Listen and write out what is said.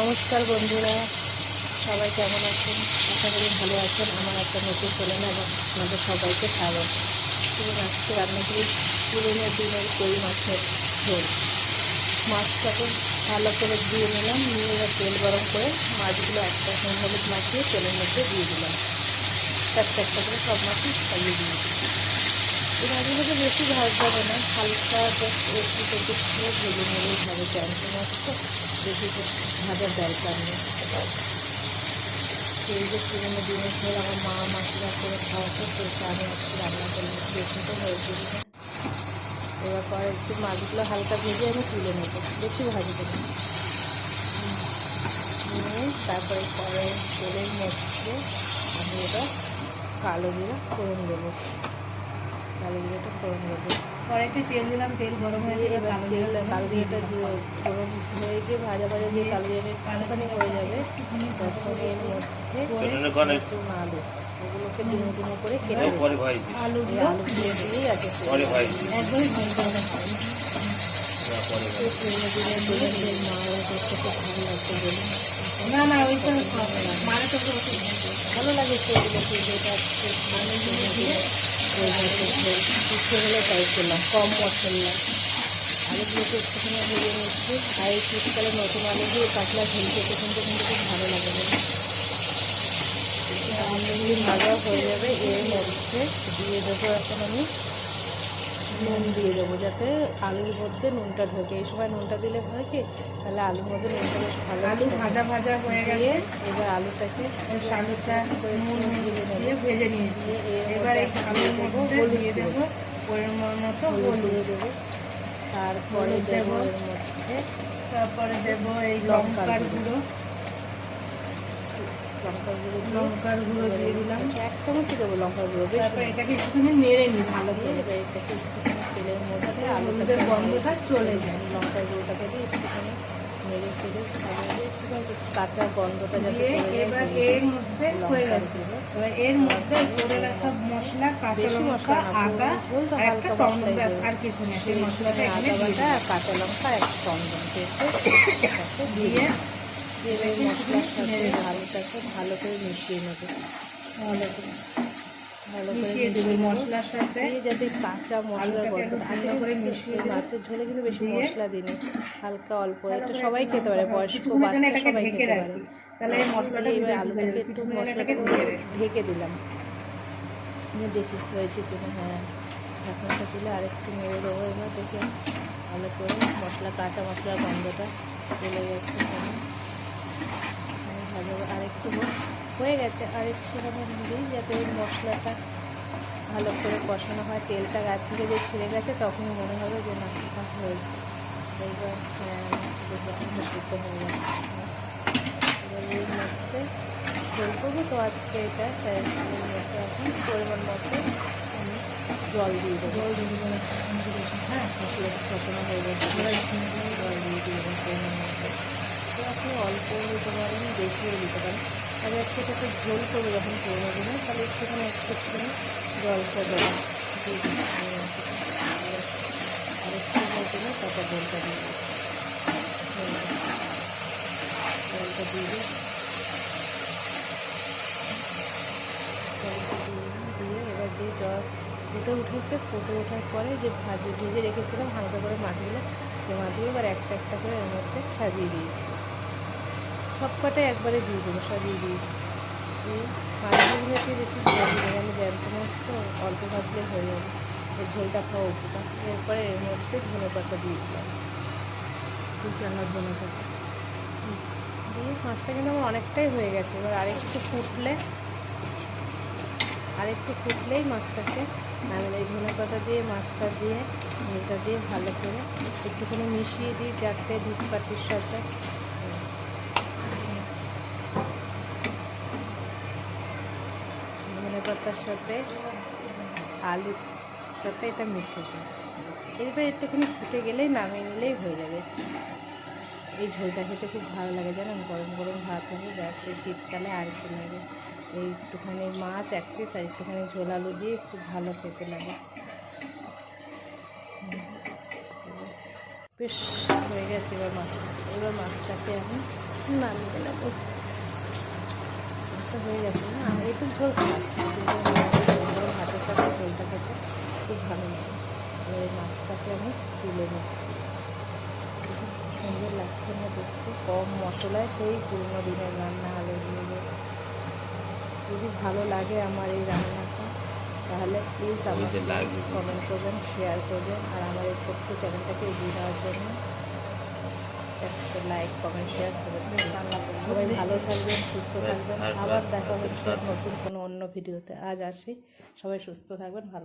নমস্কার বন্ধুরা, সবাই কেমন আছেন? আশা করি ভালো আছেন। আমার একটা নতুন চ্যানেল এবং আপনাদের সবাইকে স্বাগত। এবং আজকে রান্না করি পুরোনো দিনের কই মাছের ঝোল। মাছটাকে ভালো করে দিয়ে নিলাম, নিয়ে তেল গরম করে মাছগুলো একটা হলুদ মাখিয়ে তেলের মধ্যে দিয়ে দিলাম। একটা একটা করে সব মাছই খাইয়ে দিয়েছি এই মাছগুলোকে বেশি ভাজ যাবে না, হালকা জাস্ট একটু একটু ভেজে নিলেই হবে জ্যান্ত মাছ তো বেশি ভাজার দরকার নেই। সেই যে পুরোনো দিনের ঝোল আমার মা মাসিরা করে খাওয়াতো সেটা আমি আজকে রান্না করলাম বেশি তো হয়েছে এবার পরে একটু মাছগুলো হালকা ভেজে আমি তুলে নেব, বেশি না। নিয়ে তারপরে পরে তেলের মধ্যে আমি এবার কালো জিরা ফোড়ন দেবো। কালো জিরাটা ফোড়ন দেবো। কড়াইতে তেল দিলাম তেল গরম হয়ে গেলে কালো তেল কালো জিরাটা যে ফোড়ন হয়ে গিয়ে ভাজা ভাজা দিয়ে কালো জিরাটা একটুখানি হয়ে যাবে তখন এর মধ্যে নতুন আলু এগুলোকে ডিমে ডিমে করে কেটে আলু দিলাম আলু দিয়ে দিয়েই আছে একদমই ভালো না। না ওই তো মানে ভালো লাগে সেগুলো মানে কম মশলা আলুগুলোকে একটুখানি আর এই শীতকালে নতুন আলু দিয়ে কাতলা ঝোল খেতে কিন্তু খুব ভালো লাগে আলুগুলি ভাজা হয়ে যাবে এর মধ্যে দিয়ে দেবো এখন আমি নুন দিয়ে দেবো যাতে আলুর মধ্যে নুনটা ঢোকে। এই সময় নুনটা দিলে হয় কি? তাহলে আলুর মধ্যে নুনটা বেশ ভালো আলু ভাজা ভাজা হয়ে গেলে এবার আলুটাকে আলুটা নুন দিয়ে ভেজে নিয়েছি। এবার আলুর মধ্যে দিয়ে দেবো। পরিমাণ মতো হলুদ দেবো। তারপরে দেবো। মধ্যে। তারপরে দেবো এই লঙ্কার গুঁড়ো। লঙ্কার গুঁড়ো দিয়ে লঙ্কার গুঁড়ো দিয়ে দিলাম। এক চামচই দেবো লঙ্কার গুঁড়ো তারপর এটাকে একটুখানি নেড়ে নিই ভালো করে। এবার এটাকে একটুখানি তেলের মধ্যে আলুটাকে গন্ধটা চলে যায়। লঙ্কার গুঁড়োটাকে দিয়ে একটুখানি নেড়ে চেড়ে কাঁচা গন্ধটা যাতে এবার এর মধ্যে হয়ে গেছে। এবার এর মধ্যে করে রাখা মশলা কাঁচা লঙ্কা মশলা আদা আর একটা টমেটো ব্যাস আর কিছু না সেই মশলাটা এখানে আদা দিয়ে বাটা কাঁচা লঙ্কা এক পেস্টে দিয়ে দিয়ে দিয়ে এবার এই আলুটাকে ভালো করে মিশিয়ে নেবে। ভালো করে ভালো মিশিয়ে দেবে মশলার সাথে। যাতে কাঁচা মশলার আছে ভালো করে মিশিয়ে মাছের ঝোলে কিন্তু বেশি মশলা দিনে হালকা অল্প এটা সবাই খেতে পারে বয়স্ক বাচ্চা সবাই খেতে পারে। তাহলে মশলাটা এবার আলুটাকে একটু। মশলাটাকে ঢেকে দিলাম। দেখিস হয়েছে কিনা হ্যাঁ। ঢাকনাটা তুলে আরেকটু নেড়ে দেবো। এবার দেখে ভালো করে মশলা কাঁচা মশলার গন্ধটা চলে গেছে। আমি ভালো আরেকটু হয়ে গেছে। আরেকটু আমি দিই যাতে ওই মশলাটা ভালো করে কষানো হয়। তেলটা গা থেকে যে ছিঁড়ে গেছে তখনই মনে হবে যে মাছটা হয়েছে। এইবার হ্যাঁ দেখো আমার হয়ে গেছে। এবার মধ্যে ঝোল করব। তো আজকে এটা তাই এখন পরিমাণ মতো আমি জল দিয়ে দেবো। জল দিয়ে দেবো হ্যাঁ মশলা কষানো হয়ে গেছে। জল দিয়ে দিয়ে দেবো পরিমাণ মতো। তো আপনি অল্প দিতে পারেন বেশিও দিতে পারেন। তবে একটু একটু ঝোল করব যখন পুরোনো দিনে তাহলে একটুখানি একটু একটুখানি জলটা দেবো দিয়ে দিই আমি একটু। আর একটু জল দিলে তারপর জলটা দিয়ে জলটা দিয়ে দিয়ে এবার যে জল ফুটে উঠেছে, ফুটে ওঠার পরে যে ভাজি, ভেজে রেখেছিলাম, হালকা করে মাছগুলো সেই মাছগুলো এবার একটা একটা করে এর মধ্যে সাজিয়ে দিয়েছি। সব কটাই একবারে দিয়ে দেবো সাজিয়ে দিয়েছি। দিয়ে মাছগুলো ভেজে বেশি আমি জ্যান্ত মাছ তো অল্প ভাজলে হয়ে যাবে। এই ঝোলটা খাওয়া উপকার এরপরে এর মধ্যে ধনে পাতা দিয়ে দিলাম। দু চামচ ধনে পাতা। দিয়ে মাছটা কিন্তু আমার অনেকটাই হয়ে গেছে। এবার আরেকটু ফুটলে, আরেকটু ফুটলেই মাছটাকে আমি এই ধনে পাতা দিয়ে, মাছটা দিয়ে, ঝোলটা দিয়ে ভালো করে একটুখানি মিশিয়ে দিই, যাতে পাটির সাথে ধনে পাতার সাথে, আলুর সাথে এটা মিশে যায় এবার একটুখানি ফুটে গেলেই নামিয়ে নিলেই হয়ে যাবে। এই ঝোলটা খেতে খুব ভালো লাগে, জানেন? গরম গরম ভাত হবে, ব্যাস, এই শীতকালে আর কি লাগে। এই একটুখানি মাছ, এক পিস, আর একটুখানি ঝোল আলু দিয়ে খুব ভালো খেতে লাগে। বেশ, হয়ে গেছে এবার মাছটা। এবার মাছটাকে আমি নামিয়ে নেব। মাছটা হয়ে গেছে না? একটু ঝোল ভাতের সাথে ঝোলটা খেতে খুব ভালো লাগে। এবার এই মাছটাকে আমি তুলে নিচ্ছি। সুন্দর লাগছে না দেখতে। কম মশলায় সেই পুরোনো দিনের রান্না আলু দিয়ে যদি ভালো লাগে আমার এই রান্নাটা তাহলে প্লিজ আমাকে। কমেন্ট করবেন শেয়ার করবেন আর আমার এই ছোট্ট চ্যানেলটাকে এগিয়ে দেওয়ার জন্য লাইক কমেন্ট শেয়ার করবেন সবাই ভালো থাকবেন সুস্থ থাকবেন। আবার দেখা হচ্ছে নতুন কোনো অন্য ভিডিওতে। আজ আসি। সবাই সুস্থ থাকবেন ভালো